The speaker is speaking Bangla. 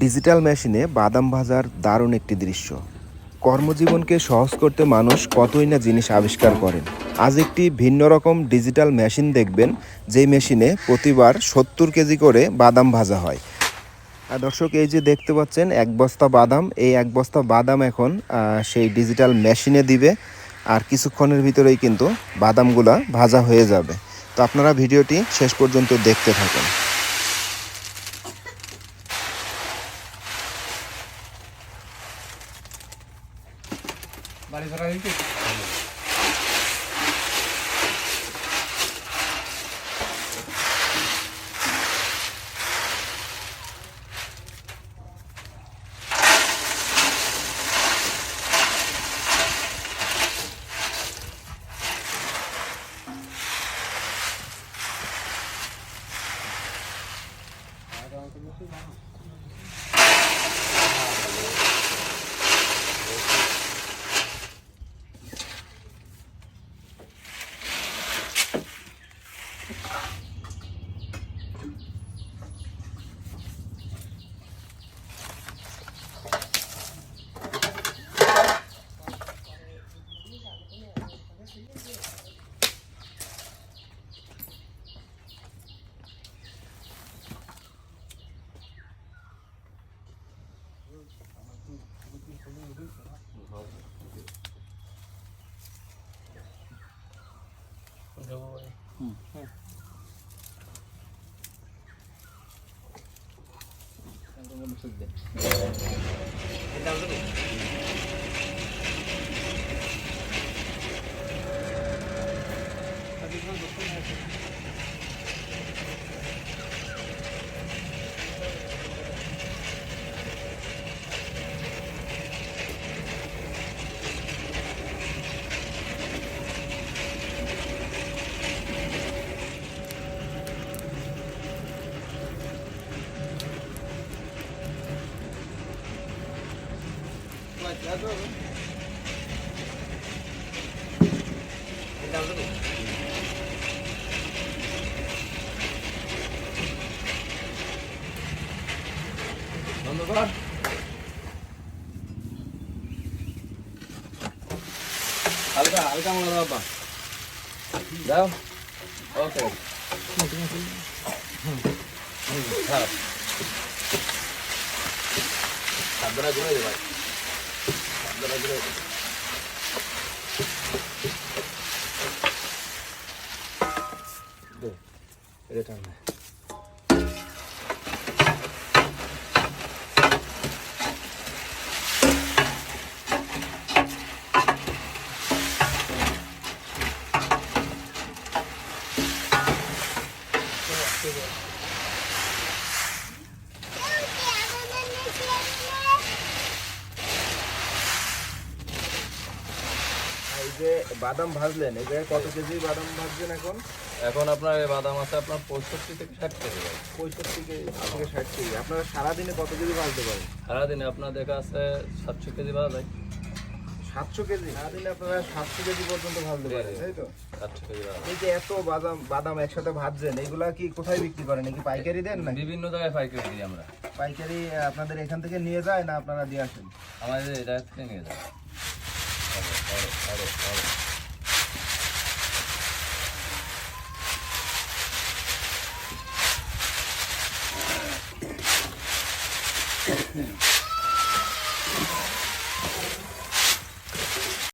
ডিজিটাল মেশিনে বাদাম ভাজার দারুণ একটি দৃশ্য। কর্মজীবনকে সহজ করতে মানুষ কতই না জিনিস আবিষ্কার করেন। আজ একটি ভিন্ন রকম ডিজিটাল মেশিন দেখবেন, যেই মেশিনে প্রতিবার সত্তর কেজি করে বাদাম ভাজা হয়। আর দর্শক, এই যে দেখতে পাচ্ছেন, এক বস্তা বাদাম, এই এক বস্তা বাদাম এখন সেই ডিজিটাল মেশিনে দিবে, আর কিছুক্ষণের ভিতরেই কিন্তু বাদামগুলা ভাজা হয়ে যাবে। তো আপনারা ভিডিওটি শেষ পর্যন্ত দেখতে থাকেন। বাড়ি 怎么不买？うん、Thank you. ধন্যবাদ। হালকা হালকা মনে বাবা দাও। ওকে। খারাপ সাবধানে ঘুরে দে ভাই সাবধানে ঘুরে দে দে এটা টান দে। এই যে বাদাম ভাজলেন এই জায়গায় কত কেজি বাদাম ভাজছেন এখন? এখন আপনার এই বাদাম আছে আপনার পঁয়ষট্টি থেকে ষাট কেজি। পঁয়ষট্টি থেকে ষাট কেজি। আপনারা সারাদিনে কত কেজি ভাজতে পারেন? সারাদিনে আপনার দেখা আছে সাতশো কেজি বাদা যায়। সাতশো কেজি? সারাদিনে আপনারা সাতশো কেজি পর্যন্ত ভাজতে পারেন তাই তো? সাতশো কেজি এই যে এত বাদাম বাদাম একসাথে ভাজছেন এইগুলা কি কোথায় বিক্রি করেন? কি পাইকারি দেন না বিভিন্ন জায়গায় পাইকারি দিই আমরা। পাইকারি আপনাদের এখান থেকে নিয়ে যায় না আপনারা দিয়ে আসেন? আমাদের এটা থেকে নিয়ে যাবে আরও, আরও, আরও, আরও।